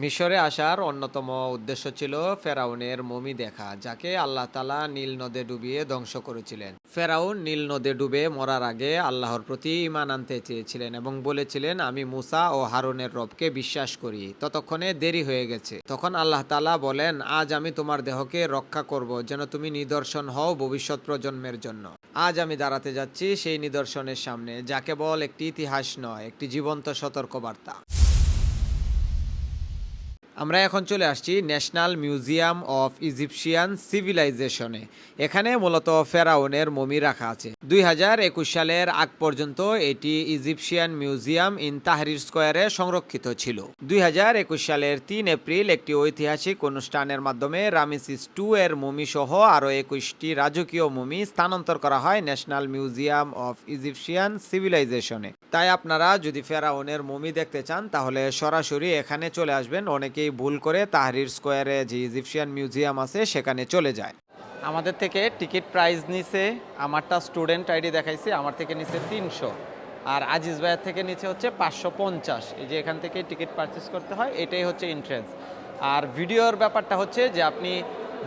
মিশরে আসার অন্যতম উদ্দেশ্য ছিল ফেরাউনের মমি দেখা, যাকে আল্লাহ তালা নীল নদে ডুবিয়ে ধ্বংস করেছিলেন। ফেরাউন নীল নদে ডুবে মরার আগে আল্লাহর প্রতি ইমান আনতে চেয়েছিলেন এবং বলেছিলেন, আমি মুসা ও হারুনের রবকে বিশ্বাস করি। ততক্ষণে দেরি হয়ে গেছে। তখন আল্লাহ তালা বলেন, আজ আমি তোমার দেহকে রক্ষা করব, যেন তুমি নিদর্শন হও ভবিষ্যৎ প্রজন্মের জন্য। আজ আমি দাঁড়াতে যাচ্ছি সেই নিদর্শনের সামনে, যা কেবল একটি ইতিহাস নয়, একটি জীবন্ত সতর্কবার্তা। আমরা এখন চলে আসছি ন্যাশনাল মিউজিয়াম অফ ইজিপশিয়ান সিভিলাইজেশনে। এখানে মূলত ফেরাউনের মমি রাখা আছে। দুই হাজার একুশ সালের আগ পর্যন্ত এটি ইজিপশিয়ান মিউজিয়াম ইন তাহরির স্কোয়ারে সংরক্ষিত ছিল। দুই হাজার একুশ সালের তিন এপ্রিল একটি ঐতিহাসিক অনুষ্ঠানের মাধ্যমে রামিসিস টু এর মমি সহ আরও একুশটি রাজকীয় মমি স্থানান্তর করা হয় ন্যাশনাল মিউজিয়াম অফ ইজিপশিয়ান সিভিলাইজেশনে। তাই আপনারা যদি ফেরাউনের মমি দেখতে চান, তাহলে সরাসরি এখানে চলে আসবেন। অনেকেই ভুল করে তাহরির স্কোয়ারে যে ইজিপশিয়ান মিউজিয়াম আছে, সেখানে চলে যায়। আমাদের থেকে টিকিট প্রাইস নিছে, আমারটা স্টুডেন্ট আইডি দেখাইছে, আমার থেকে নিচে তিনশো। আর আজিজ ভাইয়ের থেকে নিচে হচ্ছে পাঁচশো পঞ্চাশ। এই যে এখান থেকে টিকিট পারচেস করতে হয়, এটাই হচ্ছে এন্ট্রেন্স আর ভিডিওর ব্যাপারটা হচ্ছে যে আপনি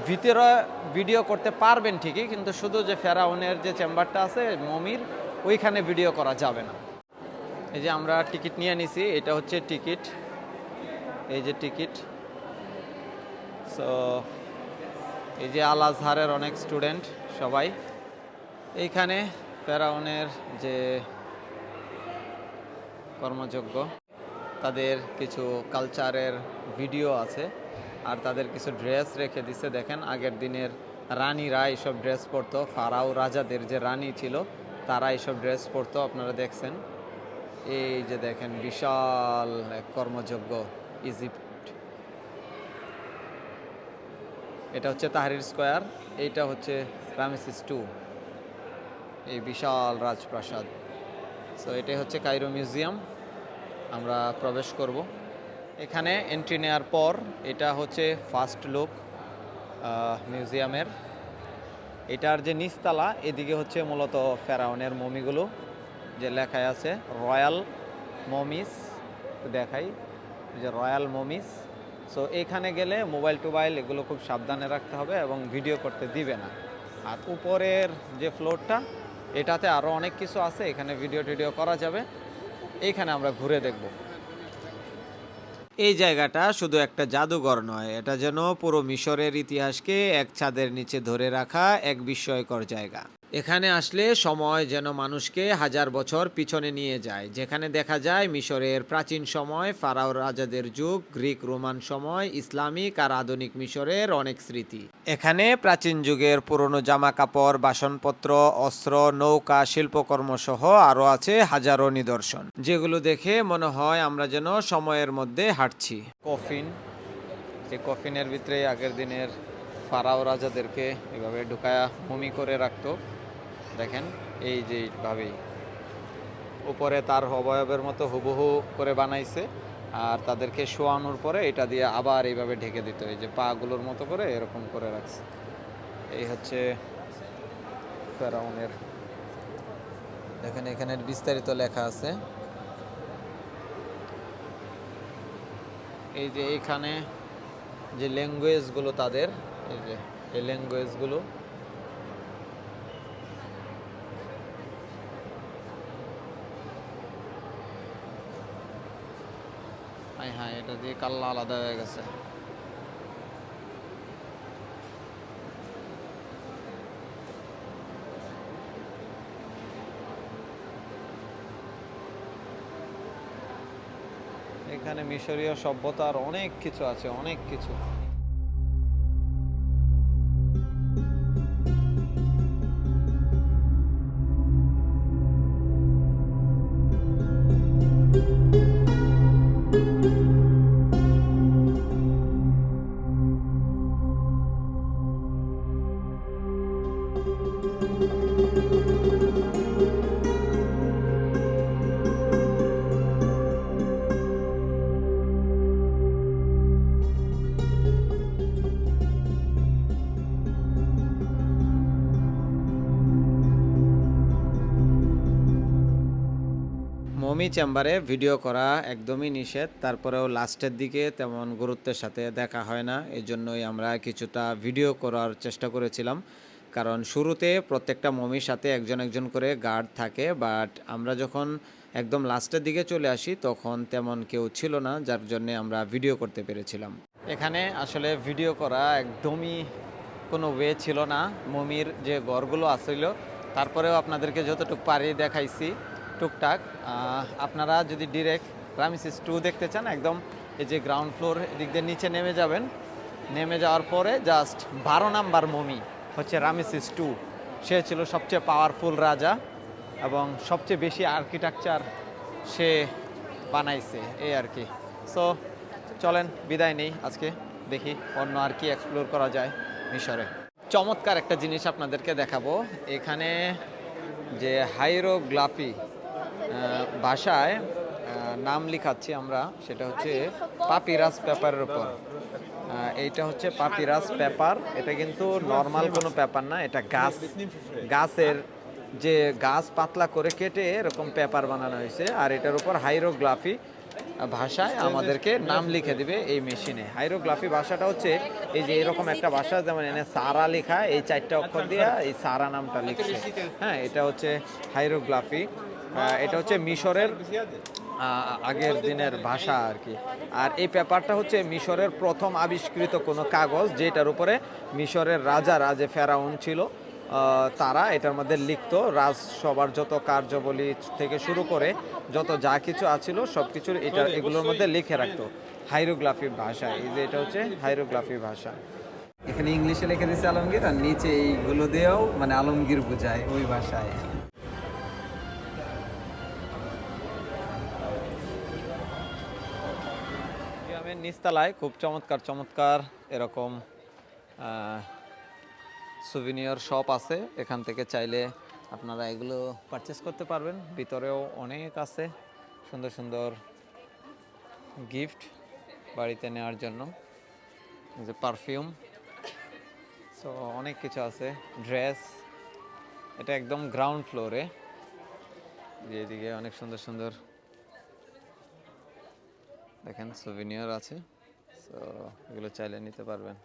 ভিতরে ভিডিও করতে পারবেন ঠিকই, কিন্তু শুধু যে ফেরাউনের যে চেম্বারটা আছে, মমির, ওইখানে ভিডিও করা যাবে না। এই যে আমরা টিকিট নিয়ে নিছি, এটা হচ্ছে টিকিট। এই যে টিকিট। সো এই যে আল আজহারের অনেক স্টুডেন্ট সবাই। এইখানে প্যারাউনের যে কর্মযোগ্য তাদের কিছু কালচারের ভিডিও আছে আর তাদের কিছু ড্রেস রেখে দিছে। দেখেন, আগের দিনের রানীরা এইসব ড্রেস পরতো, ফারাও রাজাদের যে রানী ছিল, তারা এইসব ড্রেস পরতো, আপনারা দেখছেন। এই যে দেখেন, বিশাল এক কর্মযোগ্য ইজিপ্ট এটা হচ্ছে তাহরির স্কোয়ার, এইটা হচ্ছে রামেসিস টু। এই বিশাল রাজপ্রাসাদ। সো এটাই হচ্ছে কাইরো মিউজিয়াম। আমরা প্রবেশ করব। এখানে এন্ট্রি নেওয়ার পর এটা হচ্ছে ফার্স্ট লুক মিউজিয়ামের। এটার যে নিচতলা, এদিকে হচ্ছে মূলত ফেরাউনের মমিগুলো, যে লেখায় আছে, রয়্যাল মমিস। দেখাই যে রয়্যাল মমিস। সো এখানে গেলে মোবাইল টোবাইল এগুলো খুব সাবধানে রাখতে হবে এবং ভিডিও করতে দিবে না। আর উপরের যে ফ্লোরটা এটাতে আরও অনেক কিছু আছে, এখানে ভিডিও টিডিও করা যাবে। এইখানে আমরা ঘুরে দেখব। এই জায়গাটা শুধু একটা জাদুঘর নয়, এটা যেন পুরো মিশরের ইতিহাসকে এক ছাদের নিচে ধরে রাখা এক বিস্ময়কর জায়গা। এখানে আসলে সময় যেন মানুষকে হাজার বছর পিছনে নিয়ে যায়। যেখানে দেখা যায় মিশরের প্রাচীন সময়, ফারাও রাজাদের যুগ, গ্রিক রোমান সময়, ইসলামিক আর আধুনিক মিশরের অনেক স্মৃতি। এখানে প্রাচীন যুগের পুরনো জামা কাপড় বাসনপত্র, অস্ত্র, নৌকা, শিল্পকর্ম সহ আরও আছে হাজারো নিদর্শন, যেগুলো দেখে মনে হয় আমরা যেন সময়ের মধ্যে হাঁটছি। কফিন যে কফিনের ভিতরে আগের দিনের ফারাও রাজাদেরকে এভাবে ঢুকায়া মমি করে রাখতো। দেখেন, এই যে এইভাবেই উপরে তার অবয়বের মতো হুবহু করে বানাইছে আর তাদেরকে শোয়ানোর পরে এটা দিয়ে আবার এইভাবে ঢেকে দিত এই যে পাগুলোর মতো করে এরকম করে রাখছে। এই হচ্ছে ফেরাউনের। দেখেন, এখানে বিস্তারিত লেখা আছে। এই যে এইখানে যে ল্যাঙ্গুয়েজগুলো তাদের, এই যে এই ল্যাঙ্গুয়েজগুলো হ্যাঁ হ্যাঁ এটা দিয়ে কাল্লা আলাদা হয়ে গেছে। এখানে মিশরীয় সভ্যতার অনেক কিছু আছে, অনেক কিছু। মমি চেম্বারে ভিডিও করা একদমই নিষেধ, তারপরেও লাস্টের দিকে তেমন গুরুত্বের সাথে দেখা হয় না এই জন্যই আমরা কিছুটা ভিডিও করার চেষ্টা করেছিলাম। কারণ শুরুতে প্রত্যেকটা মমির সাথে একজন একজন করে গার্ড থাকে, বাট আমরা যখন একদম লাস্টের দিকে চলে আসি, তখন তেমন কেউ ছিল না, যার জন্য আমরা ভিডিও করতে পেরেছিলাম। এখানে আসলে ভিডিও করা একদমই কোনো ওয়ে ছিল না। মমির যে ঘরগুলো আসছিল তারপরেও আপনাদেরকে যতটুকু পারি দেখাইছি। টুকটাক আপনারা যদি ডিরেক্ট রামিসিস টু দেখতে চান, একদম এই যে গ্রাউন্ড ফ্লোর এদিক দিয়ে নিচে নেমে যাবেন। নেমে যাওয়ার পরে জাস্ট বারো নাম্বার মমি হচ্ছে রামিসিস টু সে ছিল সবচেয়ে পাওয়ারফুল রাজা এবং সবচেয়ে বেশি আর্কিটেকচার সে বানাইছে, এই আর কি। সো চলেন, বিদায় নেই আজকে। দেখি অন্য আর কি এক্সপ্লোর করা যায় মিশরে। চমৎকার একটা জিনিস আপনাদেরকে দেখাবো। এখানে যে হাইরোগ্লাফি ভাষায় নাম লিখাচ্ছি আমরা, সেটা হচ্ছে পাপিরাস পেপারের উপর। এইটা হচ্ছে পাপিরাস পেপার। এটা কিন্তু নর্মাল কোনো পেপার না, এটা গাছ। গাছের যে গাছ পাতলা করে কেটে এরকম পেপার বানানো হয়েছে, আর এটার উপর হাইরোগ্লাফি ভাষায় আমাদেরকে নাম লিখে দিবে এই মেশিনে। হাইরোগ্লাফি ভাষাটা হচ্ছে এই যে এরকম একটা ভাষা, যেমন এনে সারা লেখা, এই চারটা অক্ষর দিয়ে এই সারা নামটা লিখছে। হ্যাঁ এটা হচ্ছে হাইরোগ্লাফি এটা হচ্ছে মিশরের আগের দিনের ভাষা আর কি। আর এই পেপারটা হচ্ছে মিশরের প্রথম আবিষ্কৃত কোনো কাগজ যেটার উপরে মিশরের রাজা রাজে ফেরাউন ছিল। তারা এটার মধ্যে লিখতো রাজসভার যত কার্যাবলী থেকে শুরু করে যত যা কিছু আছিল সব কিছুর এটা এগুলোর মধ্যে লিখে রাখতো। হাইরোগ্রাফি ভাষা এই যে এটা হচ্ছে হাইরোগ্রাফি ভাষা। এখানে ইংলিশে লিখে দিচ্ছে আলমগীর আর নিচে এইগুলো দিয়েও মানে আলমগীর বোঝায় ওই ভাষায়। নিচতলায় খুব চমৎকার চমৎকার এরকম সুভিনিয়র শপ আছে। এখান থেকে চাইলে আপনারা এগুলো পারচেস করতে পারবেন। ভিতরেও অনেক আছে সুন্দর সুন্দর গিফট বাড়িতে নেওয়ার জন্য। যে পারফিউম সো অনেক কিছু আছে। ড্রেস এটা একদম গ্রাউন্ড ফ্লোরে যেদিকে অনেক সুন্দর সুন্দর দেখেন সুভিনিয়র আছে সো এগুলো চাইলে নিতে পারবেন।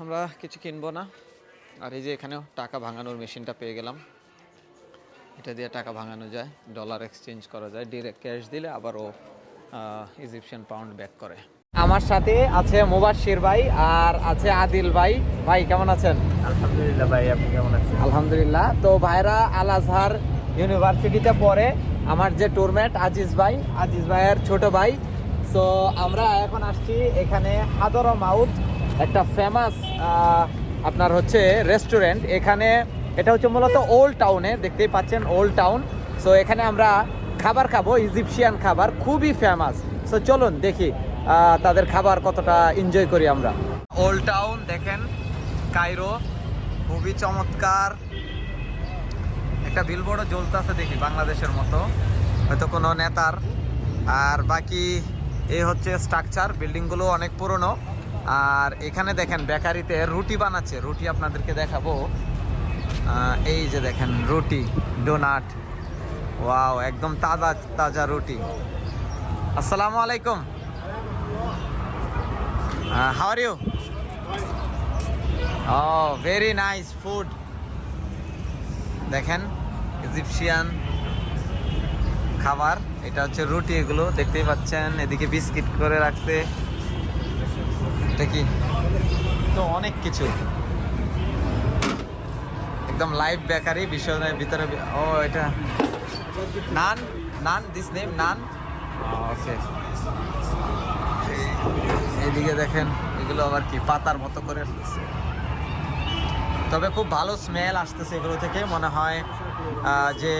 আমরা কিছু কিনবো না। আর এই যে এখানেও টাকা ভাঙানোর মেশিনটা পেয়ে গেলাম। এটা দিয়ে টাকা ভাঙানো যায় ডলার এক্সচেঞ্জ করা যায় ডিরেক্ট ক্যাশ দিলে আবারও ইজিপশিয়ান পাউন্ড ব্যাক করে। আমার সাথে আছে মুবাশির ভাই আর আছে আদিল ভাই। ভাই কেমন আছেন? আলহামদুলিল্লাহ ভাই আপনি কেমন আছেন? আলহামদুলিল্লাহ। তো ভাইরা আল আজহার ইউনিভার্সিটিতে পড়ে আমার যে টুরমেট আজিজ ভাই, আজিজ ভাইয়ের ছোট ভাই। সো আমরা এখন আসছি এখানে হাদর মাউথ, একটা ফেমাস আপনার হচ্ছে রেস্টুরেন্ট এখানে এটা হচ্ছে মূলত ওল্ড টাউনে দেখতেই পাচ্ছেন ওল্ড টাউন সো এখানে আমরা খাবার খাব ইজিপশিয়ান খাবার, খুবই ফেমাস সো চলুন দেখি তাদের খাবার কতটা এনজয় করি আমরা। ওল্ড টাউন দেখেন কায়রো খুবই চমৎকার। একটা বিলবোর্ডও জ্বলতেছে দেখি, বাংলাদেশের মতো। হয়তো কোনো নেতার। আর বাকি এই হচ্ছে স্ট্রাকচার বিল্ডিংগুলো অনেক পুরনো। আর এখানে দেখেন, বেকারিতে রুটি বানাচ্ছে। রুটি আপনাদেরকে দেখাবো। এই যে দেখেন, রুটি ডোনাট ওয়াও একদম তাজা তাজা রুটি। আসসালামু আলাইকুম। How are you oh very nice food দেখেন ইজিপশিয়ান খাবার। এটা হচ্ছে রুটি এগুলো, দেখতেই পাচ্ছেন। এদিকে বিস্কিট করে রাখছে। কি? তো অনেক কিছু। একদম লাইভ বেকারি বিশ্বনের ভিতরে ও, এটা নান নান দিস নেম নান। ওকে এইদিকে দেখেন, এগুলো আবার কি? পাতার মতো করে তবে খুব ভালো স্মেল আসতেছে এগুলো থেকে, মনে হয় যে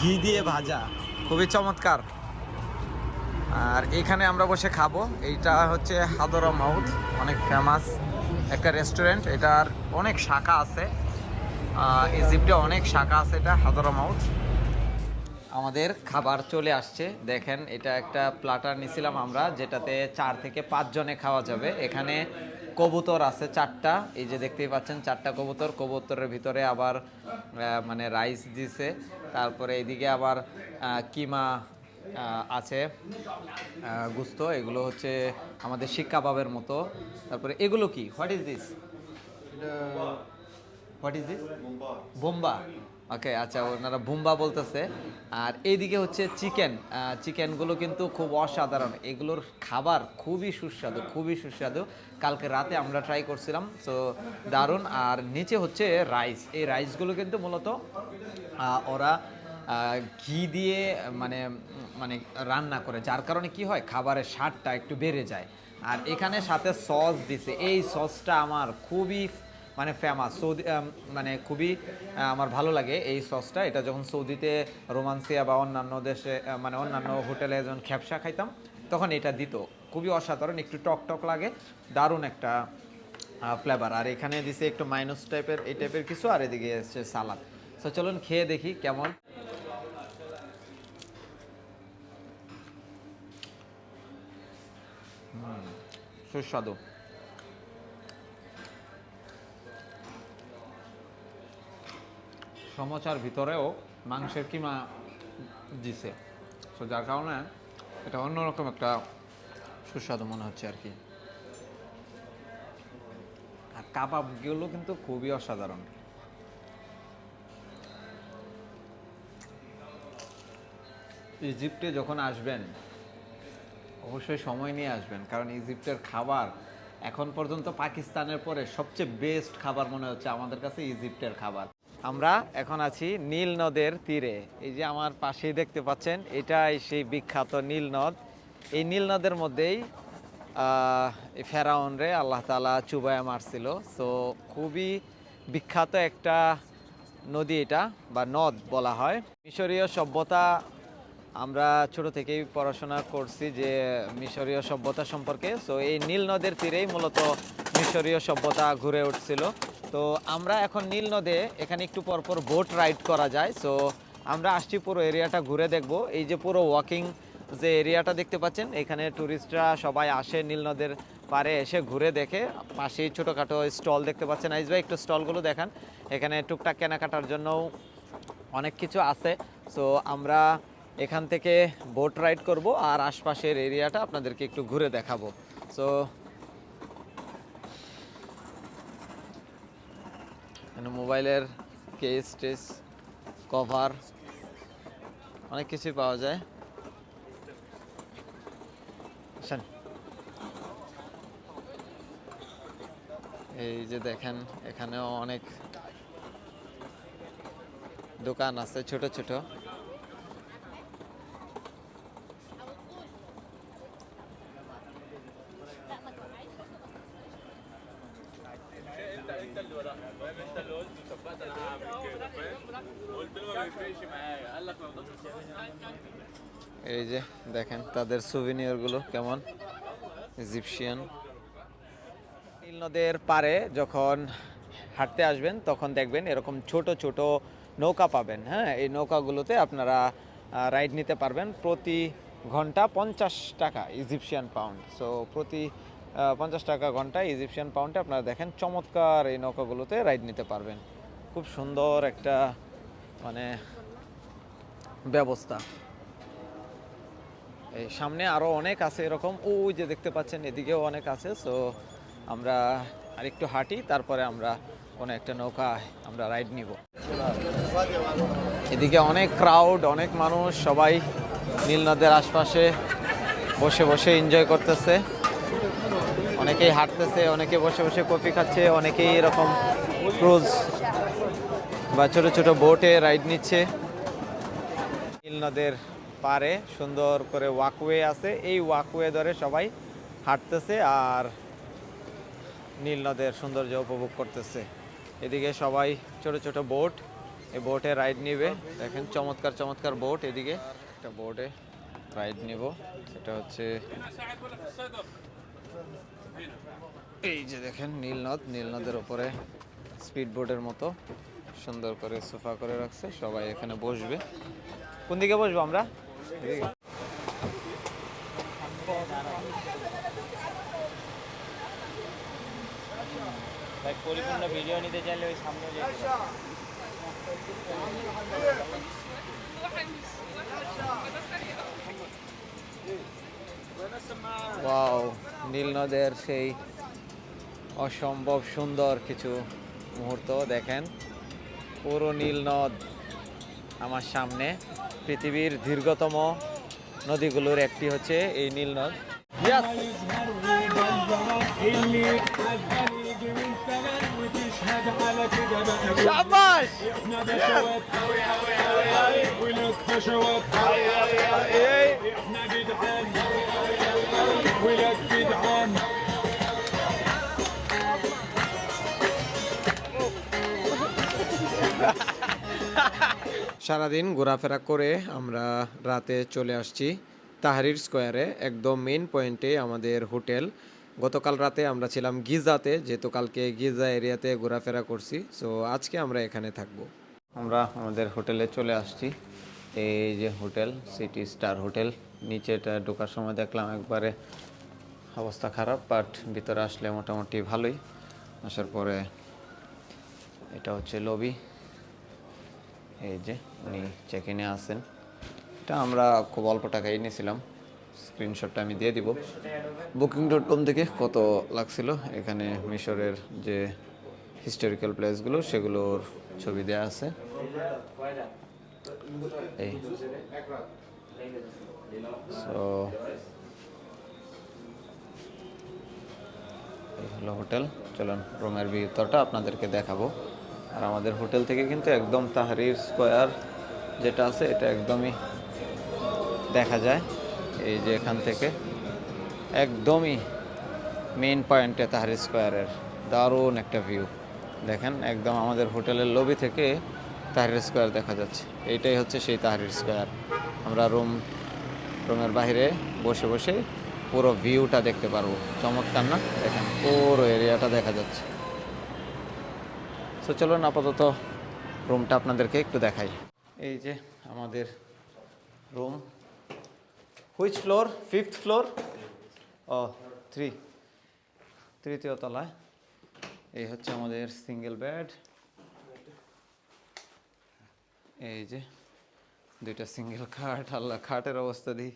ঘি দিয়ে ভাজা। খুবই চমৎকার। আর এখানে আমরা বসে খাব। এইটা হচ্ছে হাদরা মাউথ, অনেক ফেমাস একটা রেস্টুরেন্ট এটার অনেক শাখা আছে। ইজিপ্টে অনেক শাখা আছে এটা, হাদরা মাউথ। আমাদের খাবার চলে আসছে। দেখেন, এটা একটা প্লাটার নিছিলাম আমরা, যেটাতে চার থেকে পাঁচ জনে খাওয়া যাবে। এখানে কবুতর আছে চারটা। এই যে দেখতেই পাচ্ছেন চারটা কবুতর। কবুতরের ভিতরে আবার মানে রাইস দিছে। তারপরে এদিকে আবার কিমা আছে গুস্ত। এগুলো হচ্ছে আমাদের শিক কাবাবের মতো। তারপরে এগুলো কি? What is this what is this বোম্বা। Okay আচ্ছা ওনারা বুম্বা বলতেছে। আর এইদিকে হচ্ছে চিকেন। চিকেনগুলো কিন্তু খুব অসাধারণ। এগুলোর খাবার খুবই সুস্বাদু খুবই সুস্বাদু। কালকে রাতে আমরা ট্রাই করছিলাম তো দারুণ। আর নিচে হচ্ছে রাইস এই রাইসগুলো কিন্তু মূলত ওরা ঘি দিয়ে মানে মানে রান্না করে। যার কারণে কি হয়, খাবারের স্বাদটা একটু বেড়ে যায়। আর এখানে সাথে সস দিছে। এই সসটা আমার খুবই মানে ফেমাস সৌদি মানে খুবই আমার ভালো লাগে এই সসটা। এটা যখন সৌদিতে, রোমান্সিয়া বা অন্যান্য দেশে মানে অন্যান্য হোটেলে যখন খ্যাপসা খাইতাম, তখন এটা দিত। খুবই অসাধারণ, একটু টক টক লাগে, দারুণ একটা ফ্লেভার আর এখানে দিছে একটু মাইনাস টাইপের এই টাইপের কিছু, আর এদিকে এসছে সালাদ তো চলুন খেয়ে দেখি কেমন। সুস্বাদু। সমচার ভিতরেও মাংসের কিমা দিছে। তো যার কারণে এটা অন্যরকম একটা সুস্বাদু মনে হচ্ছে আর কি। আর কাবাবগুলো কিন্তু খুবই অসাধারণ। ইজিপ্টে যখন আসবেন, অবশ্যই সময় নিয়ে আসবেন, কারণ ইজিপ্টের খাবার এখন পর্যন্ত পাকিস্তানের পরে সবচেয়ে বেস্ট খাবার মনে হচ্ছে আমাদের কাছে ইজিপ্টের খাবার। আমরা এখন আছি নীল নদের তীরে। এই যে আমার পাশেই দেখতে পাচ্ছেন এটাই সেই বিখ্যাত নীল নদ। এই নীল নদের মধ্যেই আহ, এই ফেরাউন রে আল্লাহ তালা চুবায়া মারছিল। সো খুবই বিখ্যাত একটা নদী এটা বা নদ বলা হয়। মিশরীয় সভ্যতা আমরা ছোট থেকেই পড়াশোনা করছি যে মিশরীয় সভ্যতা সম্পর্কে। সো এই নীল নদের তীরেই মূলত মিশরীয় সভ্যতা ঘুরে উঠছিল। তো আমরা এখন নীল নদে, এখানে একটু পর পর বোট রাইড করা যায়। সো আমরা আসছি পুরো এরিয়াটা ঘুরে দেখব। এই যে পুরো ওয়াকিং যে এরিয়াটা দেখতে পাচ্ছেন, এখানে ট্যুরিস্টরা সবাই আসে নীল নদের পারে এসে ঘুরে দেখে। পাশেই ছোটোখাটো স্টল দেখতে পাচ্ছেন। আইস ভাই, একটু স্টলগুলো দেখান। এখানে টুকটাক কেনাকাটার জন্যও অনেক কিছু আছে। সো আমরা এখান থেকে বোট রাইড করব আর আশপাশের এরিয়াটা আপনাদেরকে একটু ঘুরে দেখাবো। সো এখানে মোবাইলের কেস টেস কভার অনেক কিছুই পাওয়া যায়। এই যে দেখেন, এখানেও অনেক দোকান আছে, ছোট ছোট। এই যে দেখেন, তাদের সুভিনিয়রগুলো কেমন? ইজিপশিয়ান নীল নদের পারে যখন হাঁটতে আসবেন, তখন দেখবেন এরকম ছোট ছোট নৌকা পাবেন হ্যাঁ? এই নৌকাগুলোতে আপনারা রাইড নিতে পারবেন প্রতি ঘণ্টা পঞ্চাশ টাকা ইজিপশিয়ান পাউন্ড সো প্রতি পঞ্চাশ টাকা ঘণ্টা ইজিপশিয়ান পাউন্ডে আপনারা দেখেন চমৎকার এই নৌকাগুলোতে রাইড নিতে পারবেন। খুব সুন্দর একটা মানে ব্যবস্থা। এই সামনে আরও অনেক আছে এরকম। ওই যে দেখতে পাচ্ছেন, এদিকেও অনেক আছে। সো আমরা আরেকটু হাঁটি, তারপরে আমরা কোনো একটা নৌকা আমরা রাইড নিব। এদিকে অনেক ক্রাউড অনেক মানুষ, সবাই নীল নদের আশপাশে বসে বসে এনজয় করতেছে। অনেকেই হাঁটতেছে, অনেকে বসে বসে কফি খাচ্ছে, অনেকেই এরকম ক্রুজ বা ছোট ছোট বোটে রাইড নিচ্ছে। নীল নদের পারে সুন্দর করে ওয়াকওয়ে আছে। এই ওয়াকওয়ে ধরে সবাই হাঁটতেছে আর নীল নদের সৌন্দর্য উপভোগ করতেছে। এদিকে সবাই ছোট ছোট বোট এই বোটে রাইড নিবে। দেখেন চমৎকার চমৎকার বোট এদিকে একটা বোটে রাইড নিব। এটা হচ্ছে এই যে দেখেন নীল নদ। নীল নদের ওপরে স্পিড বোটের মতো সুন্দর করে সোফা করে রাখছে। সবাই এখানে বসবে। কোন দিকে বসবো আমরা? ভাই পরিপূর্ণ ভিডিও নিতে চাইলে ওই সামনে ওয়াও নীল নদের সেই অসম্ভব সুন্দর কিছু মুহূর্ত দেখেন। পুরো নীল নদ আমার সামনে। পৃথিবীর দীর্ঘতম নদীগুলোর একটি হচ্ছে এই নীল নদ Yes! اللي يتحدى يجي من সারাদিন ঘোরাফেরা করে আমরা রাতে চলে আসছি তাহারির স্কোয়ারে, একদম মেন পয়েন্টে আমাদের হোটেল। গতকাল রাতে আমরা ছিলাম গিজাতে, যেহেতু কালকে গিজা এরিয়াতে ঘোরাফেরা করছি সো আজকে আমরা এখানে থাকব। আমরা আমাদের হোটেলে চলে আসছি। এই যে হোটেল সিটি স্টার হোটেল নিচেটা ঢোকার সময় দেখলাম একবারে অবস্থা খারাপ বাট ভিতরে আসলে মোটামুটি ভালোই। আসার পরে এটা হচ্ছে লবি এই যে উনি চেক ইনে আসেন এটা আমরা খুব অল্প টাকায় নিয়েছিলাম স্ক্রিনশটটা আমি দিয়ে দিব। বুকিং ডট কম থেকে কত লাগছিল? এখানে মিশরের যে হিস্টোরিক্যাল প্লেসগুলো সেগুলোর ছবি দেওয়া আছে। এই। সো এই হলো হোটেল। চলুন রুমের ভিতরটা আপনাদেরকে দেখাবো। আর আমাদের হোটেল থেকে কিন্তু একদম তাহরির স্কোয়ার যেটা আছে, এটা একদমই দেখা যায়। এই যে এখান থেকে একদমই মেইন পয়েন্টে তাহরির স্কোয়ারের দারুণ একটা ভিউ দেখেন, একদম আমাদের হোটেলের লবি থেকে তাহরির স্কোয়ার দেখা যাচ্ছে। এইটাই হচ্ছে সেই তাহরির স্কোয়ার। আমরা রুম রুমের বাইরে বসে বসে পুরো ভিউটা দেখতে পারব। চমৎকার না? দেখেন, পুরো এরিয়াটা দেখা যাচ্ছে। তো চলুন আপাতত রুমটা আপনাদেরকে একটু দেখাই। এই যে আমাদের room which floor fifth floor O three তৃতীয় তলায়। এই হচ্ছে আমাদের সিঙ্গেল বেড এই যে দুইটা সিঙ্গেল খাট আল্লাহ খাটের অবস্থা দিই।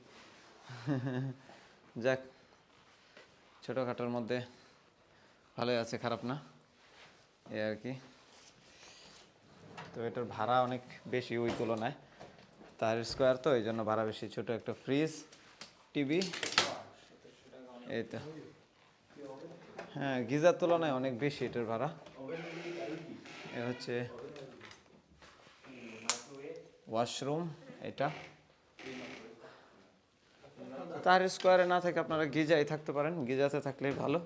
যাক ছোটো ছোটোখাটোর মধ্যে ভালোই আছে, খারাপ না। এই আর কি। তো এটার ভাড়া অনেক বেশি ওই তুলনায়। তার স্কোয়ার তো, এই জন্য ভাড়া বেশি। ছোট একটা ফ্রিজ টিভি এই তো। হ্যাঁ গিজার তুলনায় অনেক বেশি এটার ভাড়া। এ হচ্ছে ওয়াশরুম এটা। তার স্কোয়ারে না থেকে আপনারা গিজাই থাকতে পারেন। গিজাতে থাকলেই ভালো।